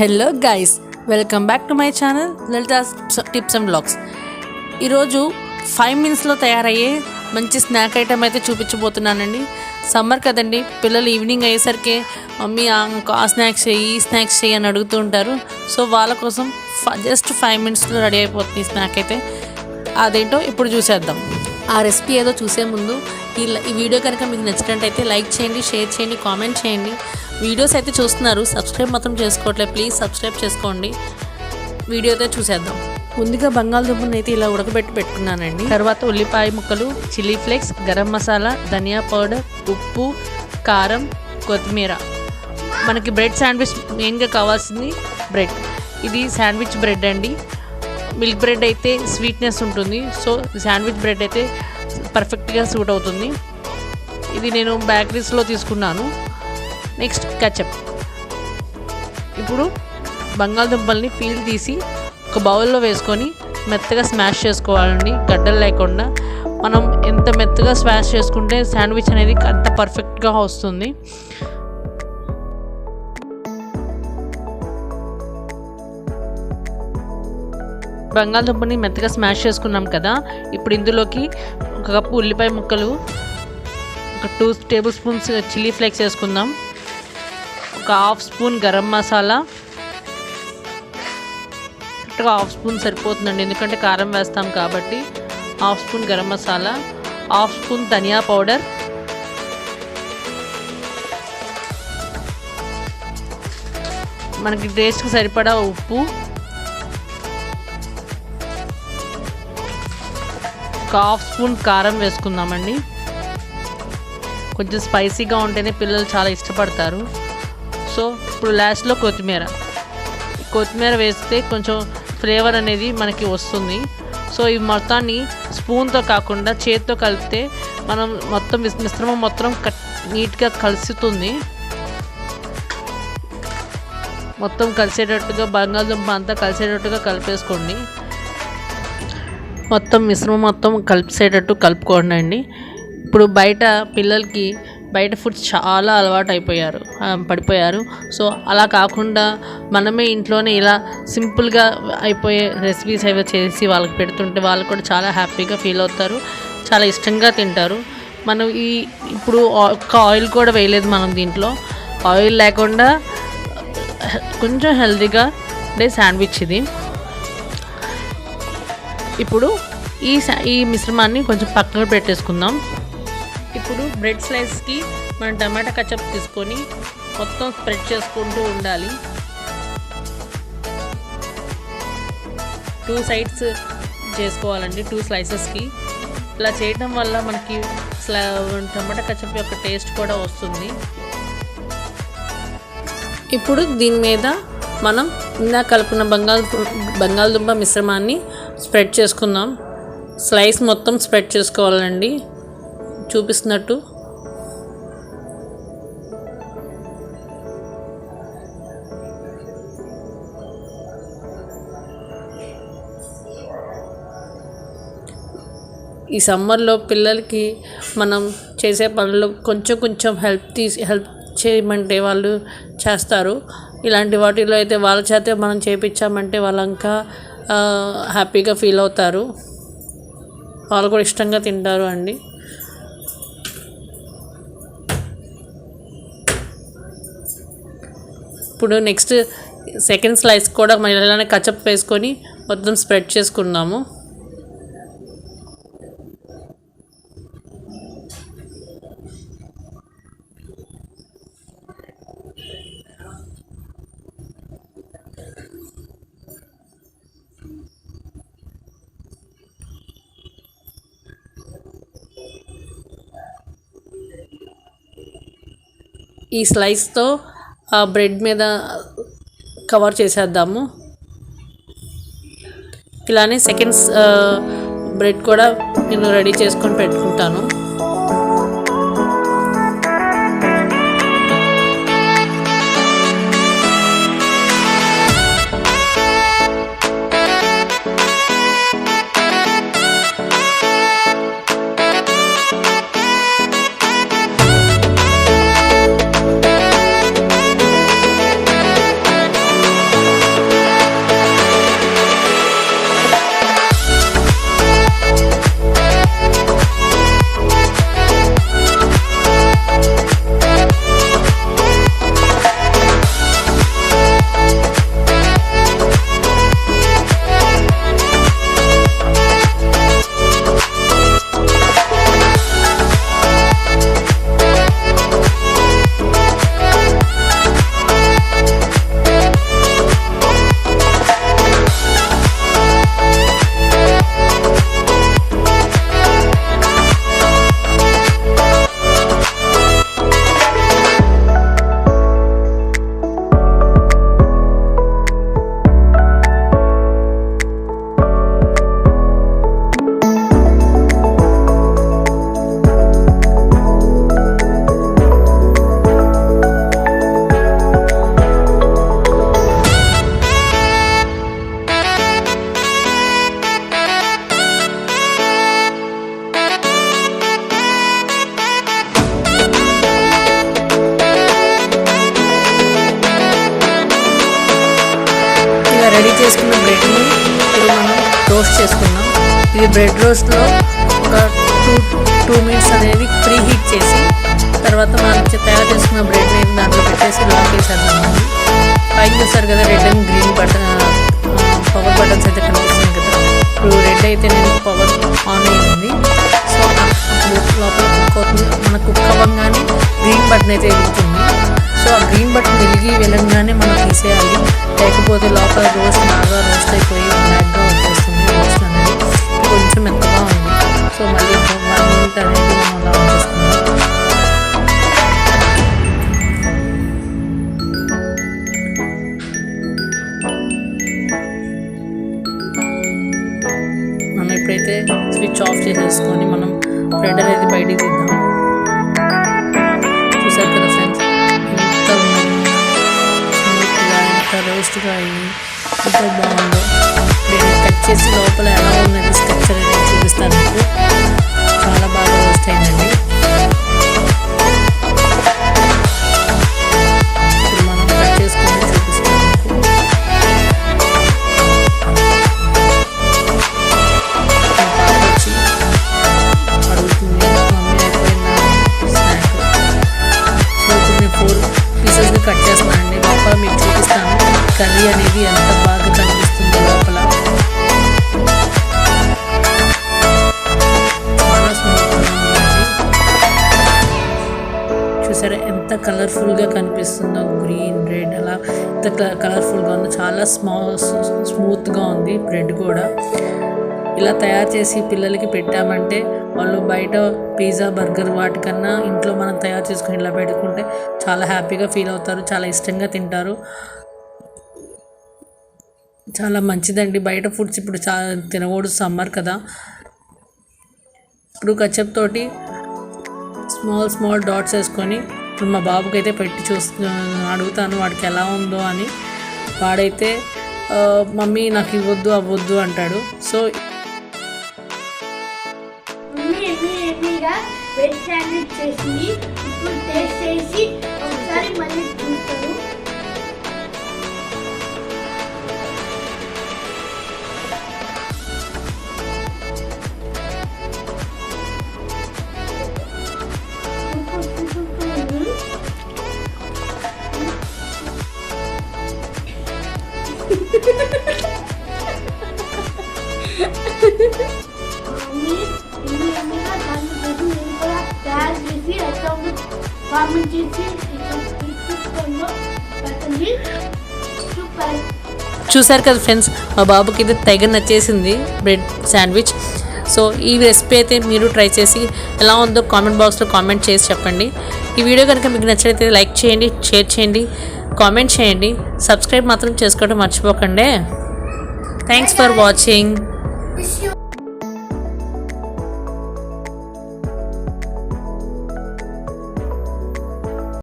Hello guys welcome back to my channel Lalitha tips and blogs. ఈరోజు five మినిట్స్లో తయారయ్యే మంచి స్నాక్ ఐటమ్ అయితే చూపించబోతున్నానండి. సమ్మర్ కదండి పిల్లలు ఈవినింగ్ అయ్యేసరికి మమ్మీ ఆ స్నాక్స్ చేయి ఈ స్నాక్స్ చేయి అని అడుగుతూ ఉంటారు. సో వాళ్ళ కోసం జస్ట్ ఫైవ్ మినిట్స్లో రెడీ అయిపోతుంది స్నాక్ అయితే. అదేంటో ఇప్పుడు చూసేద్దాం. ఆ రెసిపీ ఏదో చూసే ముందు ఈ ఈ వీడియో కనుక మీకు నచ్చినట్టయితే లైక్ చేయండి షేర్ చేయండి కామెంట్ చేయండి. వీడియోస్ అయితే చూస్తున్నారు. సబ్స్క్రైబ్ మాత్రం చేసుకోవట్లేదు. ప్లీజ్ సబ్స్క్రైబ్ చేసుకోండి. వీడియో అయితే చూసేద్దాం. ముందుగా బంగాళదుంపని అయితే ఇలా ఉడకబెట్టి పెట్టుకున్నానండి. తర్వాత ఉల్లిపాయ ముక్కలు chilli flakes garam masala dhania powder ఉప్పు కారం కొత్తిమీర. మనకి బ్రెడ్ శాండ్విచ్ మెయిన్గా కావాల్సింది బ్రెడ్. ఇది శాండ్విచ్ బ్రెడ్ అండి. మిల్క్ బ్రెడ్ అయితే స్వీట్నెస్ ఉంటుంది. సో శాండ్విచ్ బ్రెడ్ అయితే పర్ఫెక్ట్గా సూట్ అవుతుంది. ఇది నేను బేకరీస్లో తీసుకున్నాను. నెక్స్ట్ కచప్ ఇప్పుడు బంగాళదుంపల్ని పీల్ తీసి ఒక బౌల్లో వేసుకొని మెత్తగా స్మాష్ చేసుకోవాలండి. గడ్డలు లేకుండా. మనం ఎంత మెత్తగా స్మాష్ చేసుకుంటే శాండ్విచ్ అనేది అంత పర్ఫెక్ట్గా వస్తుంది. బంగాళదుంపని మెత్తగా స్మాష్ చేసుకున్నాం కదా. ఇప్పుడు ఇందులోకి ఒక కప్పు ఉల్లిపాయ ముక్కలు ఒక two table spoons chilli flakes వేసుకుందాం. ఒక హాఫ్ స్పూన్ గరం మసాలా. కరెక్ట్గా హాఫ్ స్పూన్ సరిపోతుందండి ఎందుకంటే కారం వేస్తాం కాబట్టి. Half spoon garam masala half spoon dhania powder. మనకి టేస్ట్కి సరిపడా ఉప్పు. ఒక హాఫ్ స్పూన్ కారం వేసుకుందామండి. కొంచెం స్పైసీగా ఉంటేనే పిల్లలు చాలా ఇష్టపడతారు. సో ఇప్పుడు లాస్ట్లో కొత్తిమీర. కొత్తిమీర వేస్తే కొంచెం ఫ్లేవర్ అనేది మనకి వస్తుంది. సో ఈ మొత్తాన్ని స్పూన్తో కాకుండా చేతితో కలిపితే మనం మొత్తం మిశ్రమం మొత్తం కట్ నీట్గా కలుస్తుంది. మొత్తం కలిసేటట్టుగా బంగాళదుంప అంతా కలిసేటట్టుగా కలిపేసుకోండి. మొత్తం మిశ్రమం మొత్తం కలిపేటట్టు కలుపుకోండి అండి ఇప్పుడు బయట పిల్లలకి బయట ఫుడ్స్ చాలా అలవాటు అయిపోయారు పడిపోయారు. సో అలా కాకుండా మనమే ఇంట్లోనే ఇలా సింపుల్గా అయిపోయే రెసిపీస్ అవి చేసి వాళ్ళకి పెడుతుంటే వాళ్ళు కూడా చాలా హ్యాపీగా ఫీల్ అవుతారు చాలా ఇష్టంగా తింటారు. మనం ఈ ఇప్పుడు ఆ- ఒక్క ఆయిల్ కూడా వేయలేదు మనం దీంట్లో. ఆయిల్ లేకుండా కొంచెం హెల్తీగా ఉండే శాండ్విచ్ ఇది. ఇప్పుడు ఈ సా- ఈ మిశ్రమాన్ని కొంచెం పక్కన పెట్టేసుకుందాం. ఇప్పుడు బ్రెడ్ స్లైస్కి మనం టమాటా కచప్ తీసుకొని మొత్తం స్ప్రెడ్ చేసుకుంటూ ఉండాలి. టూ సైడ్స్ చేసుకోవాలండి టూ స్లైసెస్కి. ఇలా చేయడం వల్ల మనకి స్లా టమాటా కచప్ యొక్క టేస్ట్ కూడా వస్తుంది. ఇప్పుడు దీని మీద మనం ఇందాక కలుపుకున్న బంగాళ బంగాళదుంప మిశ్రమాన్ని స్ప్రెడ్ చేసుకుందాం. స్లైస్ మొత్తం స్ప్రెడ్ చేసుకోవాలండి. చూపిస్తున్నట్టు. ఈ సమ్మర్లో పిల్లలకి మనం చేసే పనులు కొంచెం కొంచెం హెల్ప్ తీసి హెల్ప్ చేయమంటే వాళ్ళు చేస్తారు. ఇలాంటి వాటిలో అయితే వాళ్ళ చేతే మనం చేపించామంటే వాళ్ళు ఇంకా హ్యాపీగా ఫీల్ అవుతారు. వాళ్ళు కూడా ఇష్టంగా తింటారు అండి. ఇప్పుడు నెక్స్ట్ సెకండ్ స్లైస్ కూడా మనం ఇలానే కచప్ వేసుకొని మొత్తం స్ప్రెడ్ చేసుకున్నాము ఈ స్లైస్తో ఆ బ్రెడ్ మీద కవర్ చేసేద్దాము. ఇలానే సెకండ్స్ బ్రెడ్ కూడా నేను రెడీ చేసుకొని పెట్టుకుంటాను. ఈ బ్రెడ్ రోస్ట్లో ఒక టూ టూ మినిట్స్ అనేది ప్రీ హీట్ చేసి తర్వాత మనం తయారు చేసుకున్న బ్రెడ్ని దాంట్లో పెట్టేసి లాక్ వేసేద్దామండి పైన చూస్తారు కదా red and green button power buttons అయితే కనిపిస్తుంది కదా. ఇప్పుడు రెడ్ అయితే నేను పవర్ ఆన్ అయ్యింది సో అప్పుడు లోపల కుక్ అవుతుంది మన కుక్ అవ్వగానే గ్రీన్ బటన్ అయితే వెళ్తుంది. సో ఆ గ్రీన్ బటన్ వెలిగి వెళ్ళగానే మనం తీసేయాలి. లేకపోతే లోపల రోస్ట్ బాగా రోస్ట్ అయిపోయి బ్లాక్గా కొంచెం మెత్తగా ఉంది సో మళ్ళీ ఒక వన్ మినిట్ అనేది మనం అలా వచ్చేస్తుంది మనం ఎప్పుడైతే స్విచ్ ఆఫ్ చేసేసుకొని మనం బ్రెడ్ అనేది బయటికి తీద్దాం చూసారు కదా ఫ్రెండ్స్? ఎంత స్మూత్గా ఎంత రోస్ట్గా అయ్యి ఎంత బాగుందో. నేను చేసి లోపల ఎలా ఉన్నది స్ట్రక్చర్ అనేది చూపిస్తాను మీకు చాలా బాగా వస్తాయండి. సరే ఎంత కలర్ఫుల్గా కనిపిస్తుందో గ్రీన్ రెడ్ అలా ఎంత కలర్ఫుల్గా ఉందో. చాలా స్మా స్మూత్గా ఉంది బ్రెడ్ కూడా. ఇలా తయారు చేసి పిల్లలకి పెట్టామంటే వాళ్ళు బయట పిజ్జా బర్గర్ వాటికన్నా ఇంట్లో మనం తయారు చేసుకుని ఇలా పెట్టుకుంటే చాలా హ్యాపీగా ఫీల్ అవుతారు చాలా ఇష్టంగా తింటారు. చాలా మంచిదండి. బయట ఫుడ్స్ ఇప్పుడు చాలా తినకూడదు సమ్మర్ కదా. ఇప్పుడు కచ్చప్ తోటి స్మాల్ స్మాల్ డాట్స్ వేసుకొని ఇప్పుడు మా బాబుకి అయితే పెట్టి చూస్తు అడుగుతాను వాడికి ఎలా ఉందో అని. వాడైతే మమ్మీ నాకు ఇవ్వద్దు అవ్వద్దు అంటాడు. సో చేసింది ఇప్పుడు టేస్ట్ చేసి దాన్ని చేసి నేను కూడా తయారు చేసి చేసి పెట్టండి సూపర్ చూసారు కదా ఫ్రెండ్స్ మా బాబుకి ఇది తెగ నచ్చేసింది బ్రెడ్ శాండ్విచ్. సో ఈ రెసిపీ అయితే మీరు ట్రై చేసి ఎలా ఉందో కామెంట్ బాక్స్లో కామెంట్ చేసి చెప్పండి. ఈ వీడియో కనుక మీకు నచ్చినట్లయితే లైక్ చేయండి షేర్ చేయండి కామెంట్ చేయండి. సబ్స్క్రైబ్ మాత్రం చేసుకోవడం మర్చిపోకండి. Thanks for watching Wish you